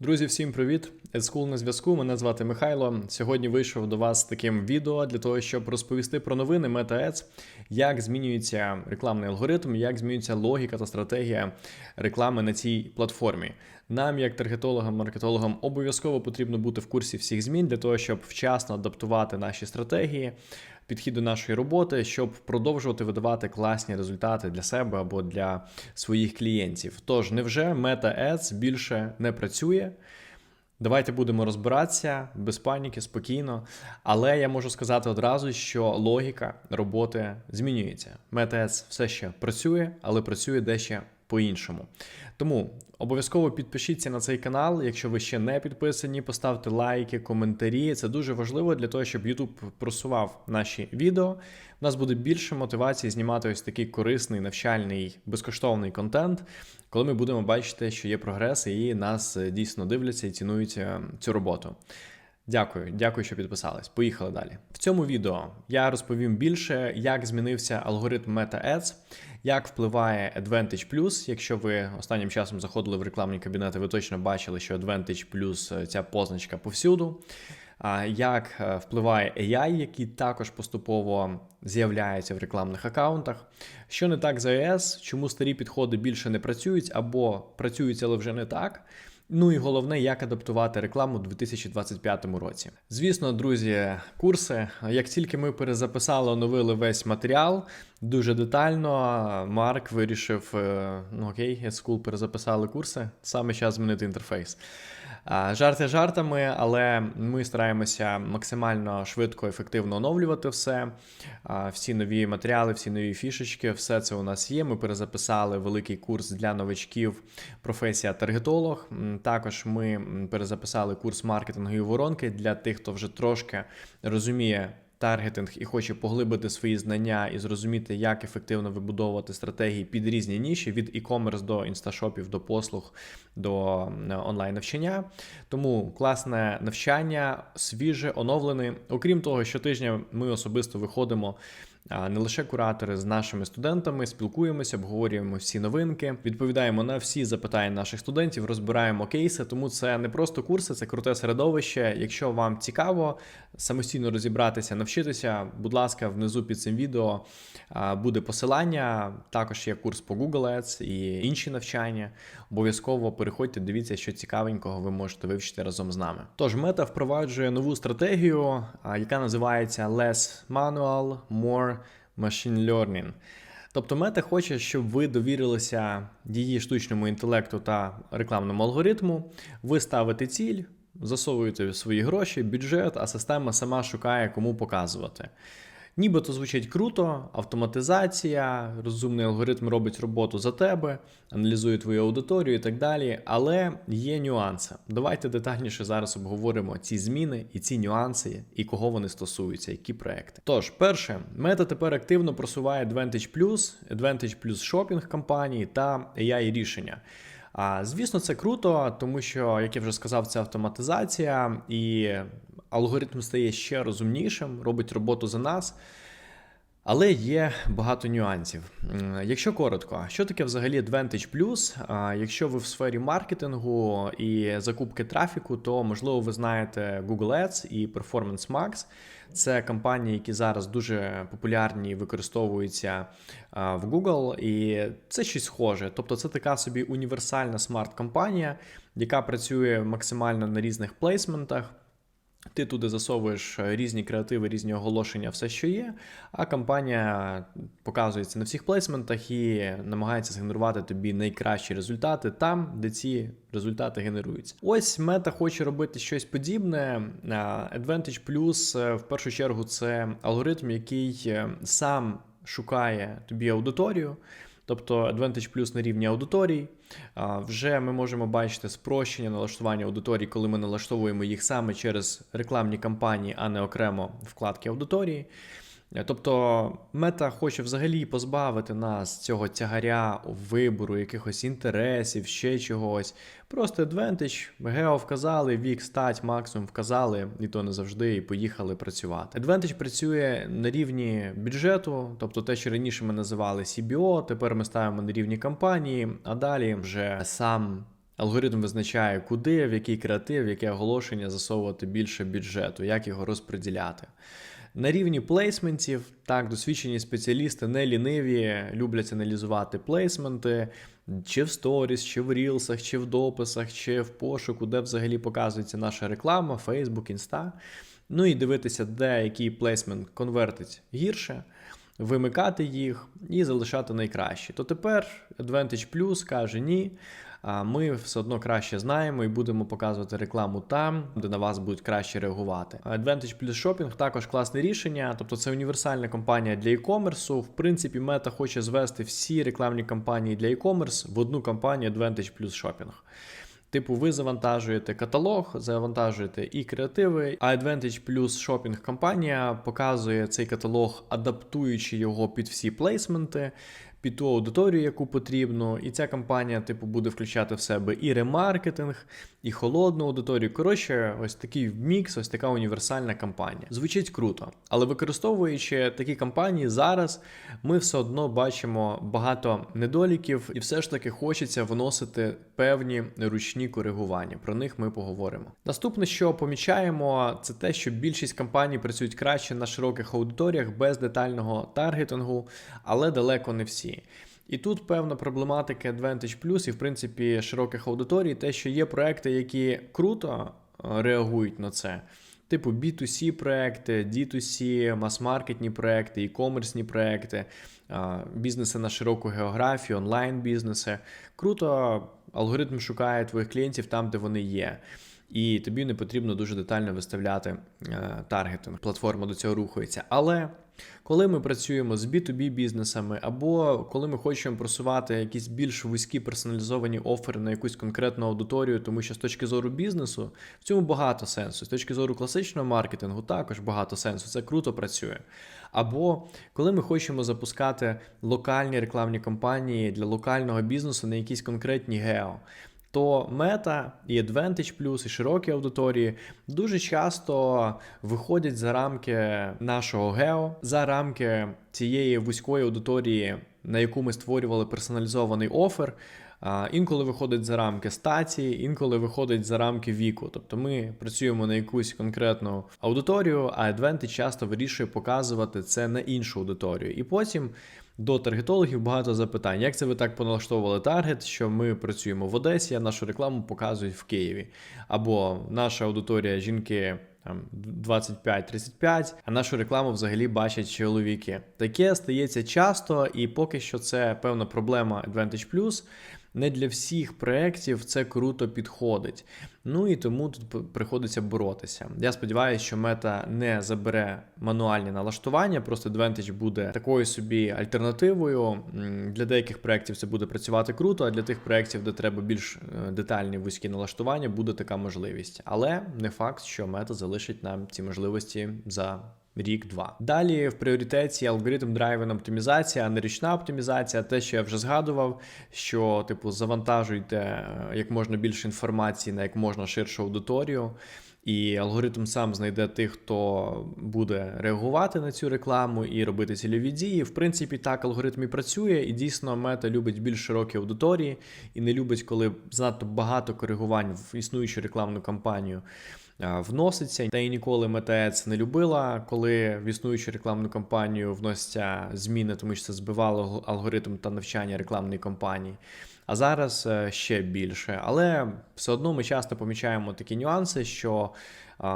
Друзі, всім привіт! School на зв'язку. Мене звати Михайло. Сьогодні вийшов до вас таким відео для того, щоб розповісти про новини MetaAds, як змінюється рекламний алгоритм, як змінюється логіка та стратегія реклами на цій платформі. Нам, як таргетологам, маркетологам, обов'язково потрібно бути в курсі всіх змін для того, щоб вчасно адаптувати наші стратегії, підхід до нашої роботи, щоб продовжувати видавати класні результати для себе або для своїх клієнтів. Тож, невже MetaAds більше не працює? Давайте будемо розбиратися без паніки, спокійно. Але я можу сказати одразу, що логіка роботи змінюється. MetaAds все ще працює, але працює дещо по-іншому. Тому обов'язково підпишіться на цей канал, якщо ви ще не підписані, поставте лайки, коментарі. Це дуже важливо для того, щоб YouTube просував наші відео. У нас буде більше мотивації знімати ось такий корисний, навчальний, безкоштовний контент, коли ми будемо бачити, що є прогрес, і нас дійсно дивляться і цінують е, цю роботу. Дякую, дякую, що підписались. Поїхали далі. В цьому відео я розповім більше, як змінився алгоритм MetaAds, як впливає Advantage Plus. Якщо ви останнім часом заходили в рекламні кабінети, ви точно бачили, що Advantage Plus ця позначка повсюду. Як е, впливає AI, який також поступово з'являється в рекламних аккаунтах. Що не так з iOS, чому старі підходи більше не працюють або працюють, але вже не так. Ну і головне, як адаптувати рекламу у 2025 році. Звісно, друзі, курси. Як тільки ми перезаписали, оновили весь матеріал дуже детально, Марк вирішив: е, ну окей, School перезаписали курси, саме час змінити інтерфейс. Жарти жартами, але ми стараємося максимально швидко, ефективно оновлювати все. Всі нові матеріали, всі нові фішечки, все це у нас є. Ми перезаписали великий курс для новачків, професія таргетолог. Також ми перезаписали курс маркетингу воронки для тих, хто вже трошки розуміє таргетинг і хоче поглибити свої знання і зрозуміти, як ефективно вибудовувати стратегії під різні ніші від e-commerce до інсташопів, до послуг, до онлайн навчання. Тому класне навчання, свіже, оновлене. Окрім того, щотижня ми особисто виходимо не лише куратори з нашими студентами, спілкуємося, обговорюємо всі новинки, відповідаємо на всі запитання наших студентів, розбираємо кейси. Тому це не просто курси, це круте середовище. Якщо вам цікаво самостійно розібратися, навчитися, будь ласка, внизу під цим відео буде посилання. Також є курс по Google Ads і інші навчання. Обов'язково переходьте, дивіться, що цікавенького ви можете вивчити разом з нами. Тож мета впроваджує нову стратегію, яка називається Less Manual, More Machine Learning. Тобто мета хоче, щоб ви довірилися її штучному інтелекту та рекламному алгоритму. Ви ставите ціль, засовуєте свої гроші, бюджет, а система сама шукає, кому показувати. Нібито звучить круто, автоматизація, розумний алгоритм робить роботу за тебе, аналізує твою аудиторію і так далі. Але є нюанси. Давайте детальніше зараз обговоримо ці зміни і ці нюанси, і кого вони стосуються, які проекти. Тож, перше, мета тепер активно просуває Advantage Advantage Shopping компанії та AI рішення. А звісно, це круто, тому що, як я вже сказав, це автоматизація і алгоритм стає ще розумнішим, робить роботу за нас. Але є багато нюансів. Якщо коротко, що таке взагалі Advantage Plus? Якщо ви в сфері маркетингу і закупки трафіку, то можливо ви знаєте Google Ads і Performance Max. Це компанії, які зараз дуже популярні, використовуються в Google, і це щось схоже. Тобто, це така собі універсальна смарт-компанія, яка працює максимально на різних плейсментах. Ти туди засовуєш е, різні креативи, різні оголошення, все, що є. А компанія показується на всіх плейсментах і намагається згенерувати тобі найкращі результати там, де ці результати генеруються. Ось мета хоче робити щось подібне. Advantage Plus е, в першу чергу це алгоритм, який е, сам шукає тобі аудиторію. Тобто Advantage Plus на рівні аудиторій. Вже ми можемо бачити спрощення налаштування аудиторії, коли ми налаштовуємо їх саме через рекламні кампанії, а не окремо вкладки аудиторії. Е, тобто мета хоче взагалі позбавити нас цього тягаря вибору, якихось інтересів, ще чогось. Просто Advantage, гео вказали, вік, стать, максимум вказали, і то не завжди, і поїхали працювати. Advantage працює на рівні бюджету, тобто те, що раніше ми називали CBO, тепер ми ставимо на рівні кампанії, а далі вже сам Алгоритм визначає, куди, в який креатив, яке оголошення засовувати більше бюджету, як його розподіляти. На рівні плейсментів, так, досвідчені спеціалісти не ліниві, люблять аналізувати плейсменти, чи в сторіс, чи в рілсах, чи в дописах, чи в пошуку, де взагалі показується наша реклама, Facebook, Insta. Ну і дивитися, де який плейсмент конвертить гірше, вимикати їх і залишати найкращі. То тепер Advantage Plus каже ні. Ми все одно краще знаємо і будемо показувати рекламу там, де на вас будуть краще реагувати. Advantage Plus Shopping також класне рішення, тобто це універсальна компанія для e-commerce. В принципі, мета хоче звести всі рекламні кампанії для e-commerce в одну компанію Advantage Plus Shopping. Типу, ви завантажуєте каталог, завантажуєте і креативи, а Advantage Plus Shopping компанія показує цей каталог, адаптуючи його під всі плейсменти, під ту аудиторію, яку потрібно. І ця компанія, типу, буде включати в себе і ремаркетинг, і холодну аудиторію. Коротше, ось такий мікс, ось така універсальна кампанія. Звучить круто, але використовуючи такі кампанії зараз, ми все одно бачимо багато недоліків, і все ж таки хочеться вносити певні ручні коригування. Про них ми поговоримо. Наступне, що помічаємо, це те, що більшість компаній працюють краще на широких аудиторіях без детального таргетингу, але далеко не всі. І тут певна проблематика Advantage Plus і, в принципі, широких аудиторій, те, що є проекти, які круто е, реагують на це. Типу B2C проекти, D2C, мас-маркетні проекти, e-комерсні проекти, е, бізнеси на широку географію, онлайн-бізнеси. Круто, алгоритм шукає твоїх клієнтів там, де вони є. І тобі не потрібно дуже детально виставляти е, таргетинг. Платформа до цього рухається. Але коли ми працюємо з B2B бізнесами, або коли ми хочемо просувати якісь більш вузькі персоналізовані офери на якусь конкретну аудиторію, тому що з точки зору бізнесу в цьому багато сенсу. З точки зору класичного маркетингу також багато сенсу. Це круто працює. Або коли ми хочемо запускати локальні рекламні кампанії для локального бізнесу на якісь конкретні гео то мета і Advantage Plus, і широкі аудиторії дуже часто виходять за рамки нашого гео, за рамки цієї вузької аудиторії, на яку ми створювали персоналізований офер. Інколи виходить за рамки стації, інколи виходить за рамки віку. Тобто ми працюємо на якусь конкретну аудиторію, а Advantage часто вирішує показувати це на іншу аудиторію. І потім до таргетологів багато запитань. Як це ви так поналаштовували таргет, що ми працюємо в Одесі, а нашу рекламу показують в Києві? Або наша аудиторія жінки. 25-35, а нашу рекламу взагалі бачать чоловіки. Таке стається часто, і поки що це певна проблема Advantage не для всіх проєктів це круто підходить. Ну і тому тут приходиться боротися. Я сподіваюся, що мета не забере мануальні налаштування, просто Advantage буде такою собі альтернативою. Для деяких проєктів це буде працювати круто, а для тих проєктів, де треба більш е, детальні вузькі налаштування, буде така можливість. Але не факт, що мета залишить нам ці можливості за рік-два. Далі в пріоритеті алгоритм драйвен оптимізація, а не річна оптимізація. Те, що я вже згадував, що типу завантажуйте е, як можна більше інформації на як можна ширшу аудиторію. І алгоритм сам знайде тих, хто буде реагувати на цю рекламу і робити цільові дії. В принципі, так алгоритм і працює, і дійсно мета любить більш широкі аудиторії і не любить, коли занадто багато коригувань в існуючу рекламну кампанію вноситься. Та й ніколи МТЕЦ не любила, коли в існуючу рекламну кампанію вносяться зміни, тому що це збивало алгоритм та навчання рекламної кампанії. А зараз е, ще більше. Але все одно ми часто помічаємо такі нюанси, що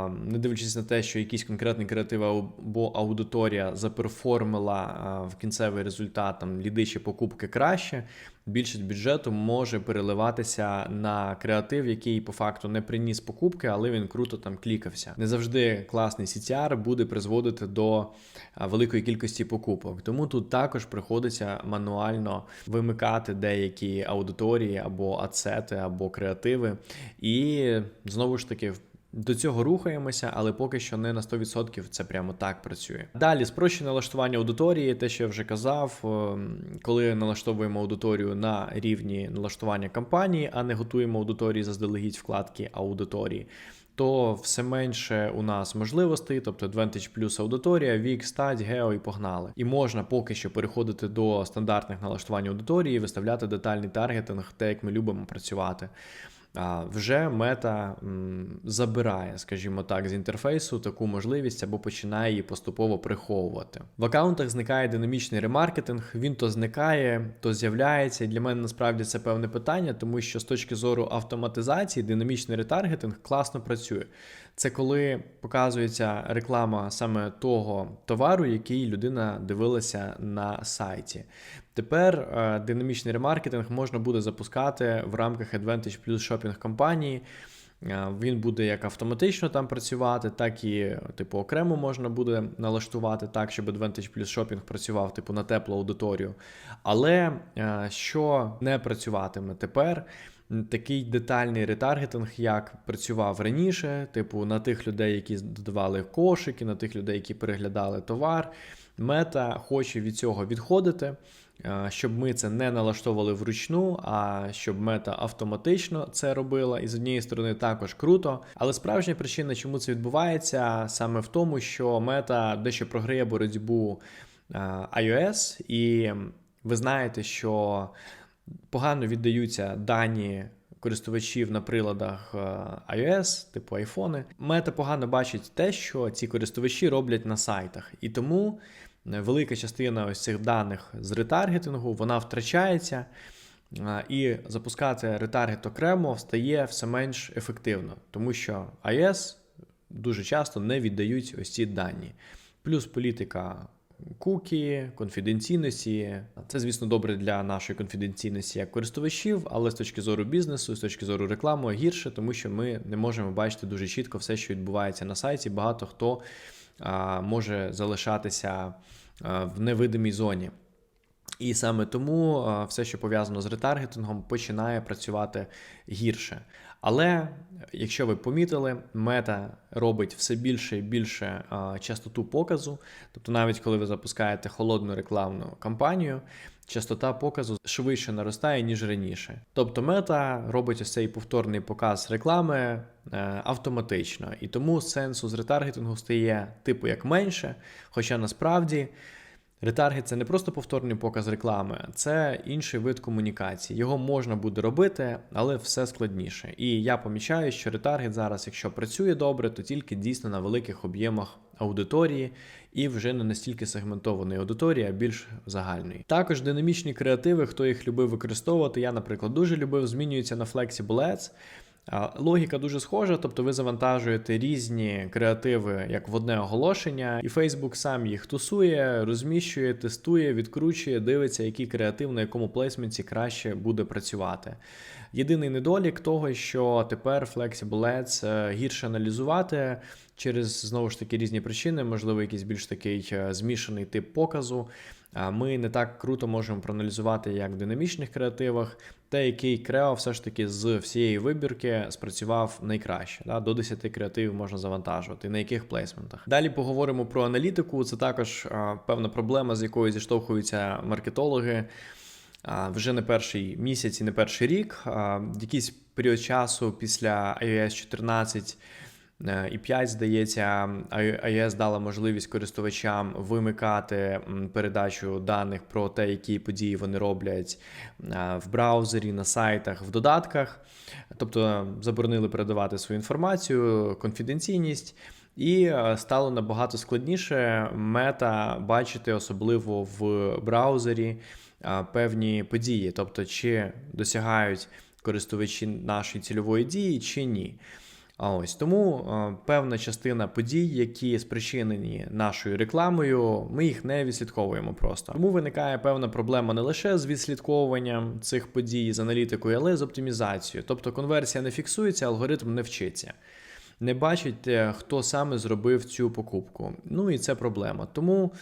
не дивлячись на те, що якийсь конкретний креатив або аудиторія заперформила в кінцевий результат там ліди чи покупки краще, більшість бюджету може переливатися на креатив, який по факту не приніс покупки, але він круто там клікався. Не завжди класний CTR буде призводити до великої кількості покупок. Тому тут також приходиться мануально вимикати деякі аудиторії або ацети, або креативи. І знову ж таки до цього рухаємося, але поки що не на 100% це прямо так працює. Далі спрощене налаштування аудиторії, те, що я вже казав, ем, коли налаштовуємо аудиторію на рівні налаштування кампанії, а не готуємо аудиторії заздалегідь вкладки аудиторії. То все менше у нас можливостей, тобто Advantage Plus аудиторія, вік, стать, гео і погнали. І можна поки що переходити до стандартних налаштувань аудиторії, виставляти детальний таргетинг, те, як ми любимо працювати. Вже мета забирає, скажімо так, з інтерфейсу таку можливість або починає її поступово приховувати. В аккаунтах зникає динамічний ремаркетинг, він то зникає, то з'являється. І для мене насправді це певне питання, тому що з точки зору автоматизації динамічний ретаргетинг класно працює. Це коли показується реклама саме того товару, який людина дивилася на сайті. Тепер е, динамічний ремаркетинг можна буде запускати в рамках Advantage Plus Shopping кампанії. Е, Він буде як автоматично там працювати, так і типу окремо можна буде налаштувати так, щоб Advantage Plus Shopping працював типу на теплу аудиторію. Але е, що не працюватиме тепер? Такий детальний ретаргетинг, як працював раніше, типу на тих людей, які додавали кошики, на тих людей, які переглядали товар. Мета хоче від цього відходити, е, щоб ми це не налаштовували вручну, а щоб мета автоматично це робила. І з однієї сторони також круто. Але справжня причина, чому це відбувається, саме в тому, що мета дещо програє боротьбу е, iOS, і ви знаєте, що погано віддаються дані. Користувачів на приладах е, iOS, типу айфони, мета погано бачить те, що ці користувачі роблять на сайтах, і тому е, велика частина ось цих даних з ретаргетингу вона втрачається, е, і запускати ретаргет окремо стає все менш ефективно, тому що iOS дуже часто не віддають ось ці дані. Плюс політика кукі, конфіденційності. Це, звісно, добре для нашої конфіденційності як користувачів, але з точки зору бізнесу, з точки зору реклами гірше, тому що ми не можемо бачити дуже чітко все, що відбувається на сайті. Багато хто а, може залишатися а, в невидимій зоні. І саме тому все, що пов'язано з ретаргетингом, починає працювати гірше. Але якщо ви помітили, мета робить все більше і більше частоту показу. Тобто, навіть коли ви запускаєте холодну рекламну кампанію, частота показу швидше наростає, ніж раніше. Тобто, мета робить ось цей повторний показ реклами е, автоматично, і тому сенсу з ретаргетингу стає типу як менше, хоча насправді. Ретаргет це не просто повторний показ реклами, це інший вид комунікації. Його можна буде робити, але все складніше. І я помічаю, що ретаргет зараз, якщо працює добре, то тільки дійсно на великих об'ємах аудиторії і вже не настільки сегментованої аудиторії, а більш загальної. Також динамічні креативи, хто їх любив використовувати, я, наприклад, дуже любив, змінюються на Flexible Ads. Логіка дуже схожа, тобто ви завантажуєте різні креативи як в одне оголошення, і Facebook сам їх тусує, розміщує, тестує, відкручує, дивиться, який креатив на якому плейсменті краще буде працювати. Єдиний недолік того, що тепер Flexible Ads е, гірше аналізувати через знову ж таки різні причини, можливо, якийсь більш такий е, змішаний тип показу. Ми не так круто можемо проаналізувати, як в динамічних креативах, те, який крео все ж таки з всієї вибірки спрацював найкраще. Да? До 10 креативів можна завантажувати, на яких плейсментах. Далі поговоримо про аналітику. Це також певна проблема, з якою зіштовхуються маркетологи. Вже не перший місяць і не перший рік. Якийсь період часу після iOS 14 і 5, здається, iOS дала можливість користувачам вимикати передачу даних про те, які події вони роблять в браузері, на сайтах, в додатках. Тобто заборонили передавати свою інформацію, конфіденційність. І стало набагато складніше мета бачити, особливо в браузері, певні події, тобто, чи досягають користувачі нашої цільової дії, чи ні. А ось тому е, певна частина подій, які спричинені нашою рекламою, ми їх не відслідковуємо просто. Тому виникає певна проблема не лише з відслідковуванням цих подій з аналітикою, але й з оптимізацією. Тобто конверсія не фіксується, алгоритм не вчиться. Не бачить, е, хто саме зробив цю покупку. Ну і це проблема. Тому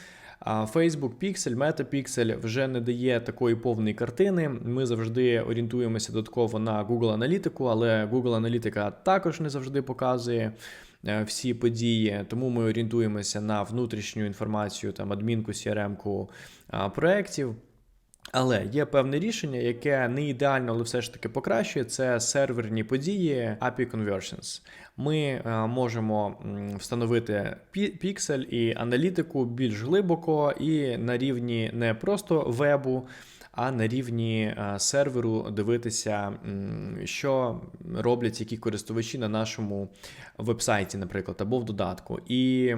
Facebook Pixel, Meta Pixel вже не дає такої повної картини. Ми завжди орієнтуємося додатково на Google аналітику, але Google аналітика також не завжди показує. Е, всі події, тому ми орієнтуємося на внутрішню інформацію, там адмінку, CRM-ку проєктів. Але є певне рішення, яке не ідеально, але все ж таки покращує. Це серверні події API Conversions. Ми е, можемо встановити піксель і аналітику більш глибоко і на рівні не просто вебу, а на рівні е, серверу дивитися, що роблять які користувачі на нашому вебсайті, наприклад, або в додатку. І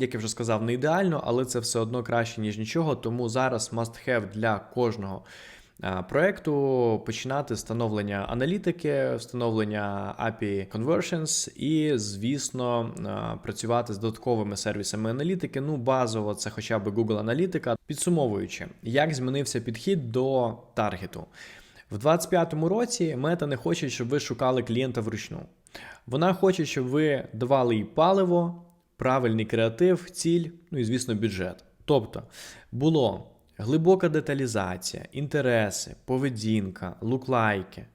як я вже сказав, не ідеально, але це все одно краще, ніж нічого. Тому зараз must have для кожного а, проекту починати встановлення аналітики, встановлення API Conversions і, звісно, працювати з додатковими сервісами аналітики. Ну, базово, це хоча б Google Аналітика. Підсумовуючи, як змінився підхід до таргету. В 2025 році мета не хоче, щоб ви шукали клієнта вручну. Вона хоче, щоб ви давали їй паливо, правильний креатив, ціль, ну і, звісно, бюджет. Тобто було глибока деталізація, інтереси, поведінка, луклайки.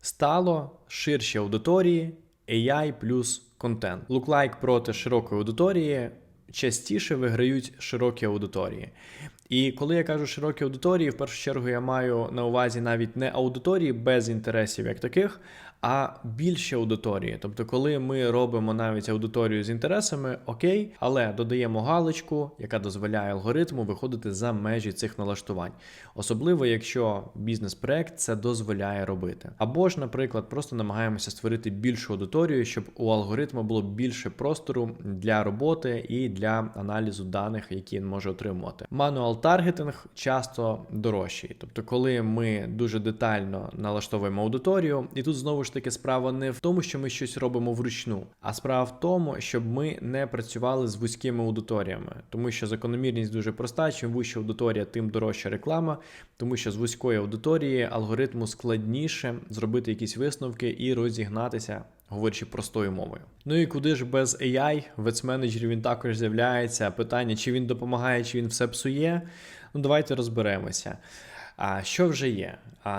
Стало ширші аудиторії, AI плюс контент. Луклайк проти широкої аудиторії частіше виграють широкі аудиторії. І коли я кажу широкі аудиторії, в першу чергу я маю на увазі навіть не аудиторії без інтересів як таких, а більші аудиторії. Тобто, коли ми робимо навіть аудиторію з інтересами, окей, але додаємо галочку, яка дозволяє алгоритму виходити за межі цих налаштувань, особливо якщо бізнес-проект це дозволяє робити. Або ж, наприклад, просто намагаємося створити більшу аудиторію, щоб у алгоритму було більше простору для роботи і для аналізу даних, які він може отримувати. Мануал таргетинг часто дорожчий, тобто, коли ми дуже детально налаштовуємо аудиторію, і тут знову ж таки справа не в тому, що ми щось робимо вручну, а справа в тому, щоб ми не працювали з вузькими аудиторіями, тому що закономірність дуже проста. Чим вища аудиторія, тим дорожча реклама, тому що з вузької аудиторії алгоритму складніше зробити якісь висновки і розігнатися. Говорячи простою мовою. Ну і куди ж без AI, вецменеджерів він також з'являється. Питання, чи він допомагає, чи він все псує. Ну, давайте розберемося. А що вже є?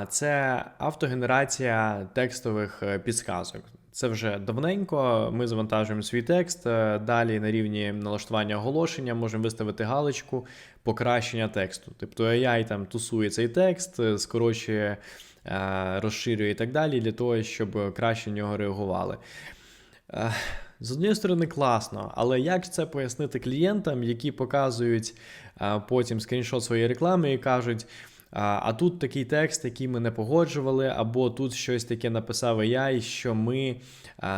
Це автогенерація текстових е, підсказок. Це вже давненько. Ми завантажуємо свій текст. е, Далі на рівні налаштування оголошення можемо виставити галочку покращення тексту. Тобто AI там тусує цей текст, е, скорочує, розширює і так далі, для того, щоб краще на нього реагували. З однієї сторони, класно, але як це пояснити клієнтам, які показують потім скріншот своєї реклами і кажуть. А, тут такий текст, який ми не погоджували, або тут щось таке написав AI, що ми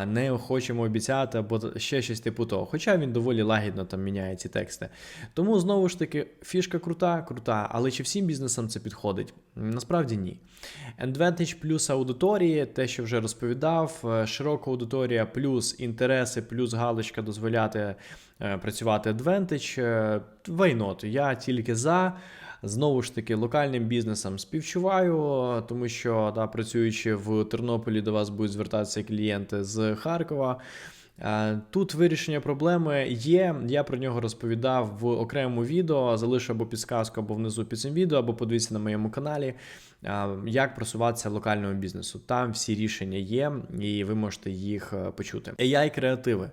не хочемо обіцяти, або ще щось типу того. Хоча він доволі лагідно там міняє ці тексти. Тому знову ж таки, фішка крута, крута, але чи всім бізнесам це підходить? Насправді ні. Advantage плюс аудиторії, те, що вже розповідав, е, широка аудиторія плюс інтереси, плюс галочка дозволяти е, працювати Advantage. е, Why not? Я тільки за. Знову ж таки, локальним бізнесам співчуваю, тому що да, працюючи в Тернополі, до вас будуть звертатися клієнти з Харкова. Е, Тут вирішення проблеми є. Я про нього розповідав в окремому відео. Залишу або підсказку, або внизу під цим відео, або подивіться на моєму каналі, як просуватися локальному бізнесу. Там всі рішення є, і ви можете їх е, почути. ai креативи.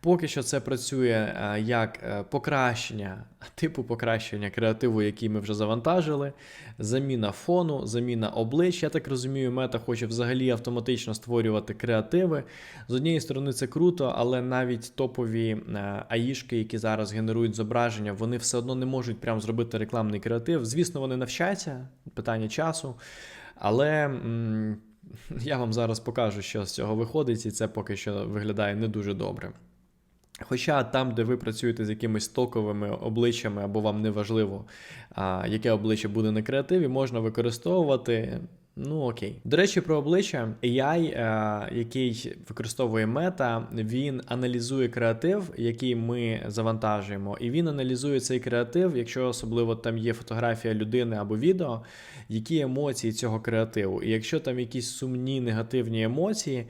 Поки що це працює е, як е, покращення, типу покращення креативу, який ми вже завантажили, заміна фону, заміна облич. Я так розумію, мета хоче взагалі автоматично створювати креативи. З однієї сторони, це круто, але навіть топові аїшки, які зараз генерують зображення, вони все одно не можуть прям зробити рекламний креатив. Звісно, вони навчаться, питання часу. Але м, я вам зараз покажу, що з цього виходить, і це поки що виглядає не дуже добре. Хоча там, де ви працюєте з якимись токовими обличчями, або вам не важливо, яке обличчя буде на креативі, можна використовувати. Ну окей. До речі, про обличчя AI, е, який використовує мета, він аналізує креатив, який ми завантажуємо, і він аналізує цей креатив, якщо особливо там є фотографія людини або відео, які емоції цього креативу. І якщо там якісь сумні негативні емоції,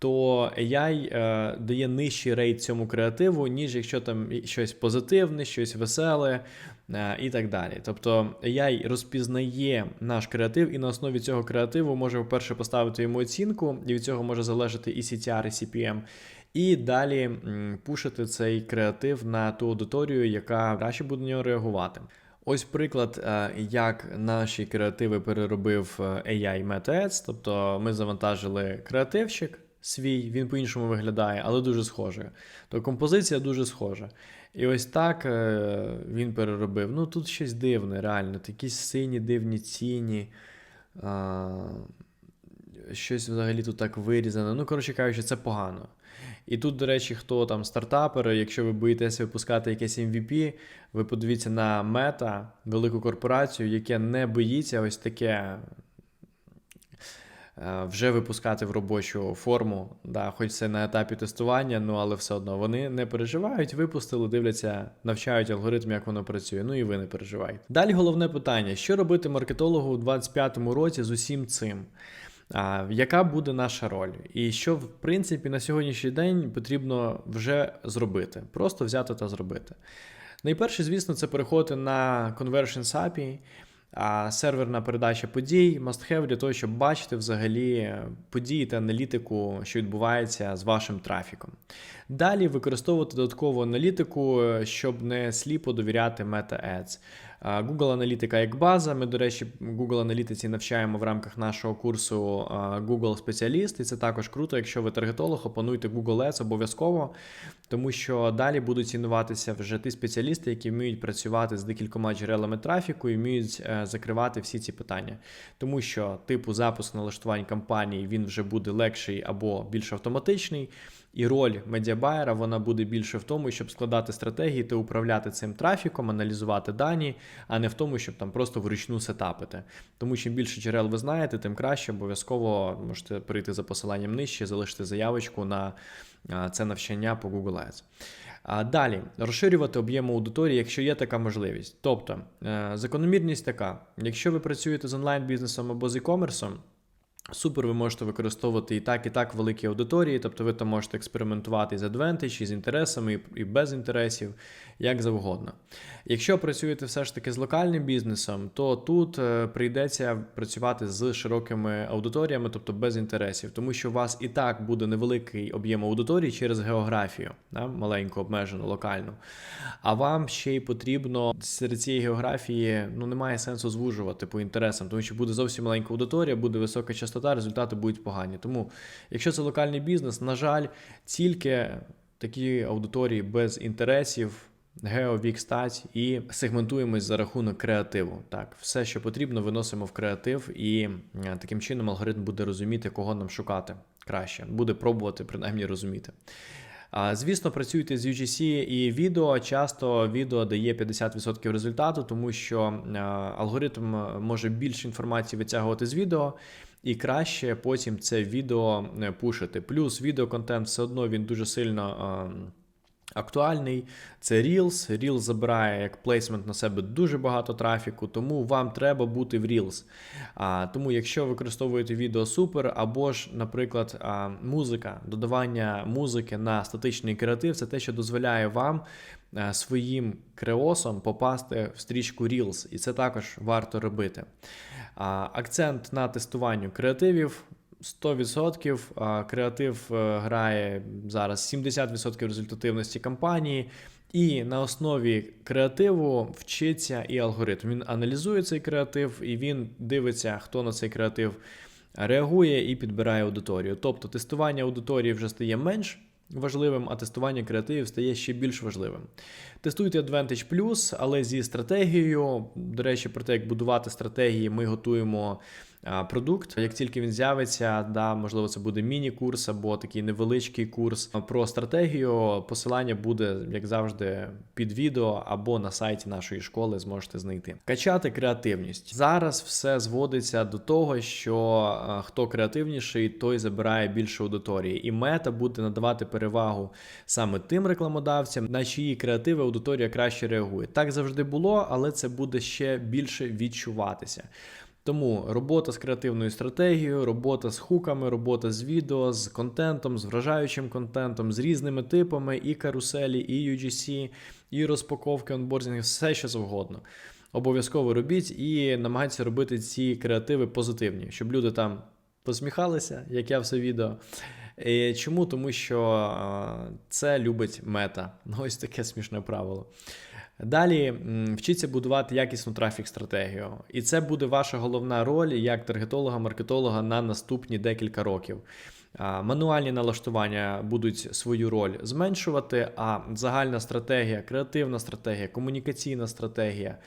то AI е, дає нижчий рейт цьому креативу, ніж якщо там щось позитивне, щось веселе і так далі. Тобто AI розпізнає наш креатив і на основі цього креативу може вперше поставити йому оцінку, і від цього може залежати і CTR, і CPM. І далі пушити цей креатив на ту аудиторію, яка краще буде на нього реагувати. Ось приклад, е, як наші креативи переробив е, AI MetaAds. Тобто ми завантажили креативчик, свій, він по-іншому виглядає, але дуже схожий. То композиція дуже схожа. І ось так е, він переробив. Ну тут щось дивне, реально. Якісь сині дивні ціні. Щось взагалі тут так вирізане. Ну, коротше кажучи, це погано. І тут, до речі, хто там стартапери, якщо ви боїтеся випускати якесь MVP, ви подивіться на Meta, велику корпорацію, яке не боїться ось таке вже випускати в робочу форму. Да, Хоч це на етапі тестування, ну але все одно вони не переживають, випустили, дивляться, навчають алгоритм, як воно працює. Ну і ви не переживайте. Далі головне питання: що робити маркетологу у 2025 році з усім цим? А, Яка буде наша роль? І що, в принципі, на сьогоднішній день потрібно вже зробити? Просто взяти та зробити. Найперше, звісно, це переходити на Conversions API, а серверна передача подій, must have для того, щоб бачити взагалі події та аналітику, що відбувається з вашим трафіком. Далі використовувати додаткову аналітику, щоб не сліпо довіряти Meta Ads. Google аналітика як база. Ми, до речі, Google аналітиці навчаємо в рамках нашого курсу Google спеціаліст, і це також круто. Якщо ви таргетолог, опануйте Google Ads обов'язково, тому що далі будуть цінуватися вже ті спеціалісти, які вміють працювати з декількома джерелами трафіку і вміють е, закривати всі ці питання. Тому що типу запуск налаштувань кампанії він вже буде легший або більш автоматичний. І роль медіабайера вона буде більше в тому, щоб складати стратегії та управляти цим трафіком, аналізувати дані, а не в тому, щоб там просто вручну сетапити. Тому чим більше джерел ви знаєте, тим краще обов'язково можете прийти за посиланням нижче, залишити заявочку на це навчання по Google Ads. Далі розширювати об'єм аудиторії, якщо є така можливість. Тобто е, закономірність така: якщо ви працюєте з онлайн-бізнесом або з e-commerce, Супер, ви можете використовувати і так, і так великі аудиторії, тобто ви там можете експериментувати з Advantage, і з інтересами, і без інтересів, як завгодно. Якщо працюєте все ж таки з локальним бізнесом, то тут е, прийдеться працювати з широкими аудиторіями, тобто без інтересів, тому що у вас і так буде невеликий об'єм аудиторії через географію, да, маленьку, обмежену, локальну. А вам ще й потрібно серед цієї географії ну, немає сенсу звужувати по інтересам, тому що буде зовсім маленька аудиторія, буде висока частота, результати будуть погані. Тому, якщо це локальний бізнес, на жаль, тільки такі аудиторії без інтересів. Геовік стать і сегментуємось за рахунок креативу. Так, все, що потрібно, виносимо в креатив, і е, таким чином алгоритм буде розуміти, кого нам шукати краще, буде пробувати принаймні розуміти. Звісно, працюйте з UGC і відео. Часто відео дає 50% результату, тому що е, алгоритм може більше інформації витягувати з відео. І краще потім це відео е, пушити. Плюс відеоконтент все одно він дуже сильно. Актуальний це Reels. Reels забирає як плейсмент на себе дуже багато трафіку, тому вам треба бути в Reels. А, Тому, якщо використовуєте відео супер, або ж, наприклад, а, музика, додавання музики на статичний креатив, це те, що дозволяє вам своїм креосом попасти в стрічку Reels, і це також варто робити. Акцент на тестуванні креативів. 100%. Креатив е, грає зараз 70% результативності кампанії. І на основі креативу вчиться і алгоритм. Він аналізує цей креатив, і він дивиться, хто на цей креатив реагує і підбирає аудиторію. Тобто тестування аудиторії вже стає менш важливим, а тестування креативів стає ще більш важливим. Тестуйте Advantage Plus, але зі стратегією. До речі, про те, як будувати стратегії, ми готуємо продукт. Як тільки він з'явиться, да, можливо, це буде міні-курс або такий невеличкий курс про стратегію. Посилання буде, як завжди, під відео або на сайті нашої школи зможете знайти. Качати креативність. Зараз все зводиться до того, що хто креативніший, той забирає більше аудиторії, і мета буде надавати перевагу саме тим рекламодавцям, на чиї креативи аудиторія краще реагує. Так завжди було, але це буде ще більше відчуватися. Тому робота з креативною стратегією, робота з хуками, робота з відео, з контентом, з вражаючим контентом, з різними типами і каруселі, і UGC, і розпаковки, онбордінги, все що завгодно. Обов'язково робіть і намагайтеся робити ці креативи позитивні, щоб люди там посміхалися, як я все відео. І Чому? Тому що це любить мета. Ось таке смішне правило. Далі вчіться будувати якісну трафік-стратегію. І це буде ваша головна роль як таргетолога, маркетолога на наступні декілька років. мануальні налаштування будуть свою роль зменшувати, а загальна стратегія, креативна стратегія, комунікаційна стратегія.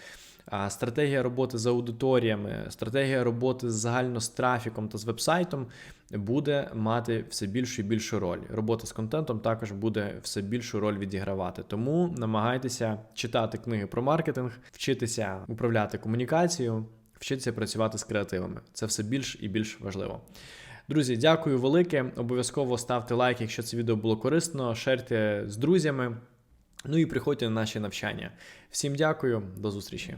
Стратегія роботи з аудиторіями, стратегія роботи загально з трафіком та з вебсайтом буде мати все більшу і більшу роль. Робота з контентом також буде все більшу роль відігравати. Тому намагайтеся читати книги про маркетинг, вчитися управляти комунікацією, вчитися працювати з креативами. Це все більш і більш важливо. Друзі, дякую велике. Обов'язково ставте лайк, якщо це відео було корисно, шерте з друзями. Ну і приходьте на наші навчання. Всім дякую, до зустрічі.